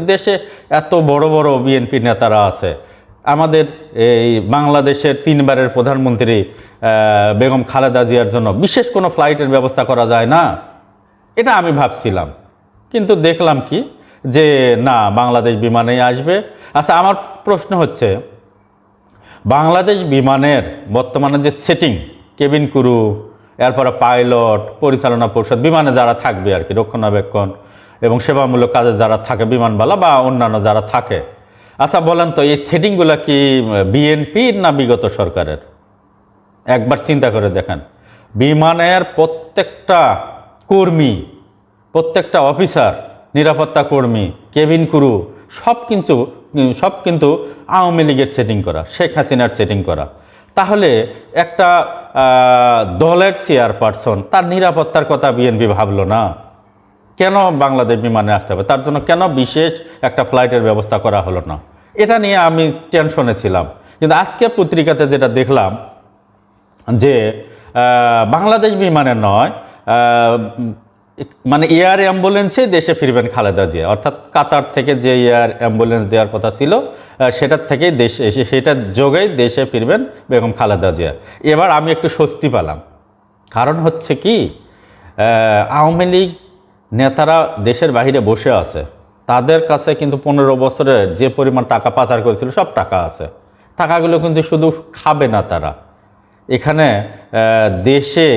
দেশে এত বড় বড় বিএনপি নেতারা আছে। আমাদের এই বাংলাদেশের তিনবারের প্রধানমন্ত্রী বেগম খালেদা জিয়ার জন্য বিশেষ কোনো ফ্লাইটের ব্যবস্থা করা যায় না। এটা আমি ভাবছিলাম। কিন্তু দেখলাম কি? যে না, বাংলাদেশ বিমানেই আসবে। আচ্ছা আমার প্রশ্ন হচ্ছে, বাংলাদেশ বিমানের বর্তমানে যে সেটিং, কেবিন ক্রু, এরপরে পাইলট, পরিচালনা পরিষদ, বিমানে যারা থাকবে আর কি, রক্ষণাবেক্ষণ এবং সেবামূলক কাজে যারা থাকে, বিমানবালা বা অন্যান্য যারা থাকে। আচ্ছা বলেন তো, এই সেটিংগুলো কি বিএনপির না বিগত সরকারের? একবার চিন্তা করে দেখেন। বিমানের প্রত্যেকটা কর্মী, প্রত্যেকটা অফিসার, নিরাপত্তা কর্মী, কেবিন ক্রু, সব কিন্তু সব কিন্তু আওয়ামী লীগের সেটিং করা, শেখ হাসিনার সেটিং করা। তাহলে একটা দলের চেয়ারপারসন, তার নিরাপত্তার কথা বিএনপি ভাবলো না? কেন বাংলাদেশ বিমানে আসতে হবে? তার জন্য কেন বিশেষ একটা ফ্লাইটের ব্যবস্থা করা হলো না? এটা নিয়ে আমি টেনশনে ছিলাম। কিন্তু আজকে পত্রিকাতে যেটা দেখলাম যে বাংলাদেশ বিমানে নয় মানে এয়ার অ্যাম্বুলেন্সে দেশে ফিরবেন খালেদা জিয়া। অর্থাৎ কাতার থেকে যে এয়ার অ্যাম্বুলেন্স দেওয়ার কথা ছিল সেটার থেকেই দেশে এসে সেটার যোগেই দেশে ফিরবেন বেগম খালেদা জিয়া। এবার আমি একটু স্বস্তি পেলাম। কারণ হচ্ছে কি আওয়ামী লীগ নেতারা দেশের বাইরে বসে আছে, তাদের কাছে কিন্তু পনেরো বছরের যে পরিমাণ টাকা পাচার করেছিল সব টাকা আছে। টাকাগুলো কিন্তু শুধু খাবে না তারা। এখানে দেশে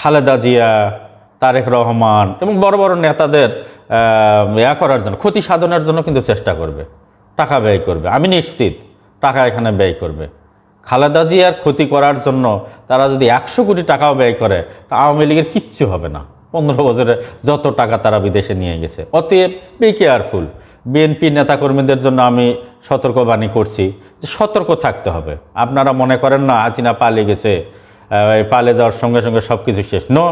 খালেদা জিয়া, তারেক রহমান এবং বড় বড় নেতাদের ইয়া করার জন্য, ক্ষতি সাধনের জন্য কিন্তু চেষ্টা করবে। টাকা ব্যয় করবে। আমি নিশ্চিত টাকা এখানে ব্যয় করবে। খালেদা জিয়ার ক্ষতি করার জন্য তারা যদি একশো কোটি টাকাও ব্যয় করে, তা আওয়ামী লীগের কিচ্ছু হবে না। পনেরো বছরে যত টাকা তারা বিদেশে নিয়ে গেছে। অতএব বি কেয়ারফুল বিএনপি নেতাকর্মীদের জন্য আমি সতর্কবাণী করছি যে সতর্ক থাকতে হবে। আপনারা মনে করেন না হাসিনা পালিয়ে গেছে পালিয়ে যাওয়ার সঙ্গে সঙ্গে সব কিছু শেষ। নো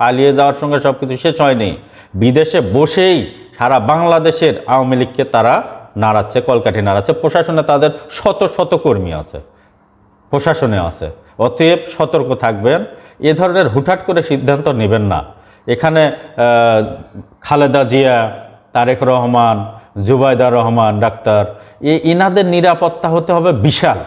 পালিয়ে যাওয়ার সঙ্গে সব কিছু শেষ হয়নি। বিদেশে বসেই সারা বাংলাদেশের আওয়ামী লীগকে তারা নাড়াচ্ছে, কলকাঠি নাড়াচ্ছে। প্রশাসনে তাদের শত শত কর্মী আছে, প্রশাসনে আছে। অতএব সতর্ক থাকবেন। এ ধরনের হুটহাট করে সিদ্ধান্ত নেবেন না। এখানে খালেদা জিয়া, তারেক রহমান, জুবাইদা রহমান, ডাক্তার, এ ইনাদের নিরাপত্তা হতে হবে বিশাল।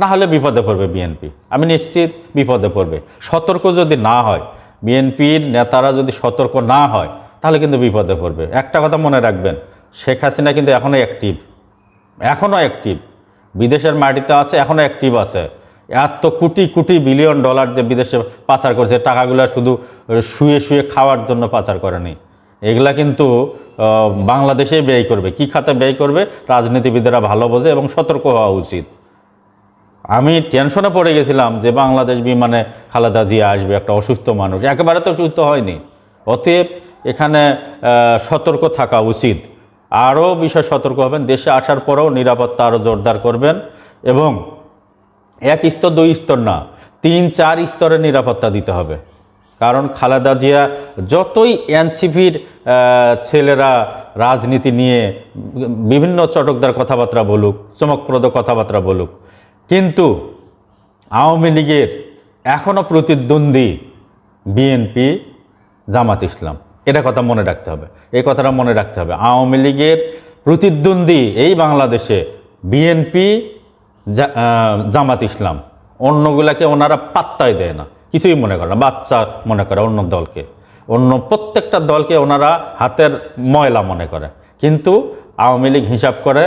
না হলে বিপদে পড়বে বিএনপি। আমি নিশ্চিত বিপদে পড়বে। সতর্ক যদি না হয়, বিএনপির নেতারা যদি সতর্ক না হয়, তাহলে কিন্তু বিপদে পড়বে। একটা কথা মনে রাখবেন, শেখ হাসিনা কিন্তু এখনও অ্যাক্টিভ এখনও অ্যাক্টিভ বিদেশের মাটিতে আছে এখনও অ্যাক্টিভ আছে। এত কোটি কোটি বিলিয়ন ডলার যে বিদেশে পাচার করছে টাকাগুলো শুধু শুয়ে শুয়ে খাওয়ার জন্য পাচার করেনি। এগুলা কিন্তু আহ, বাংলাদেশেই ব্যয় করবে। কি খাতে ব্যয় করবে? রাজনীতিবিদেরা ভালো বোঝে এবং সতর্ক হওয়া উচিত। আমি টেনশনে পড়ে গেছিলাম যে বাংলাদেশ বিমানে খালেদা জিয়া আসবে একটা অসুস্থ মানুষ। একেবারে তো সুস্থ হয়নি। অতএব এখানে সতর্ক থাকা উচিত। আরও বিষয় সতর্ক হবেন। দেশে আসার পরেও নিরাপত্তা আরও জোরদার করবেন এবং এক স্তর, দুই স্তর না, তিন, চার স্তরের নিরাপত্তা দিতে হবে। কারণ খালেদা জিয়া যতই এনসিপির ছেলেরা রাজনীতি নিয়ে বিভিন্ন চটকদার কথাবার্তা বলুক, চমকপ্রদ কথাবার্তা বলুক, কিন্তু আওয়ামী লীগের এখনও প্রতিদ্বন্দ্বী বিএনপি জামাত ইসলাম। এটা কথা মনে রাখতে হবে। এই কথাটা মনে রাখতে হবে। আওয়ামী লীগের প্রতিদ্বন্দ্বী এই বাংলাদেশে বিএনপি জামাত ইসলাম। অন্যগুলাকে ওনারা পাত্তাই দেয় না। কিছুই মনে করে না। বাচ্চা মনে করে অন্য দলকে। অন্য প্রত্যেকটা দলকে ওনারা হাতের ময়লা মনে করে। কিন্তু আওয়ামী লীগ হিসাব করে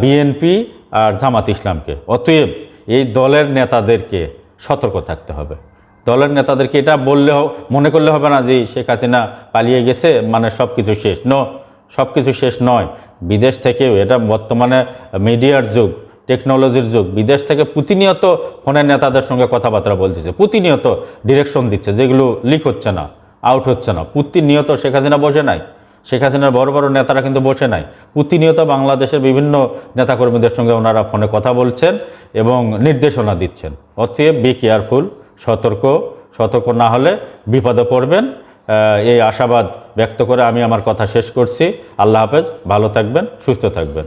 বিএনপি আর জামাত ইসলামকে। অতএব এই দলের নেতাদেরকে সতর্ক থাকতে হবে। দলের নেতাদেরকে এটা বললে মনে করলে হবে না যে শেখ হাসিনা পালিয়ে গেছে মানে সব কিছু শেষ। নো সব কিছু শেষ নয়। বিদেশ থেকেও এটা বর্তমানে মিডিয়ার যুগ। টেকনোলজির যুগ। বিদেশ থেকে প্রতিনিয়ত ফোনের নেতাদের সঙ্গে কথাবার্তা বলতেছে, প্রতিনিয়ত ডিরেকশন দিচ্ছে, যেগুলো লিক হচ্ছে না আউট হচ্ছে না। প্রতিনিয়ত শেখ হাসিনা বসে নাই, শেখ হাসিনার বড় বড় নেতারা কিন্তু বসে নাই। প্রতিনিয়ত বাংলাদেশের বিভিন্ন নেতাকর্মীদের সঙ্গে ওনারা ফোনে কথা বলছেন এবং নির্দেশনা দিচ্ছেন। অতএব বি কেয়ারফুল সতর্ক সতর্ক না হলে বিপদে পড়বেন। এই আশাবাদ ব্যক্ত করে আমি আমার কথা শেষ করছি। আল্লাহ হাফেজ, ভালো থাকবেন, সুস্থ থাকবেন।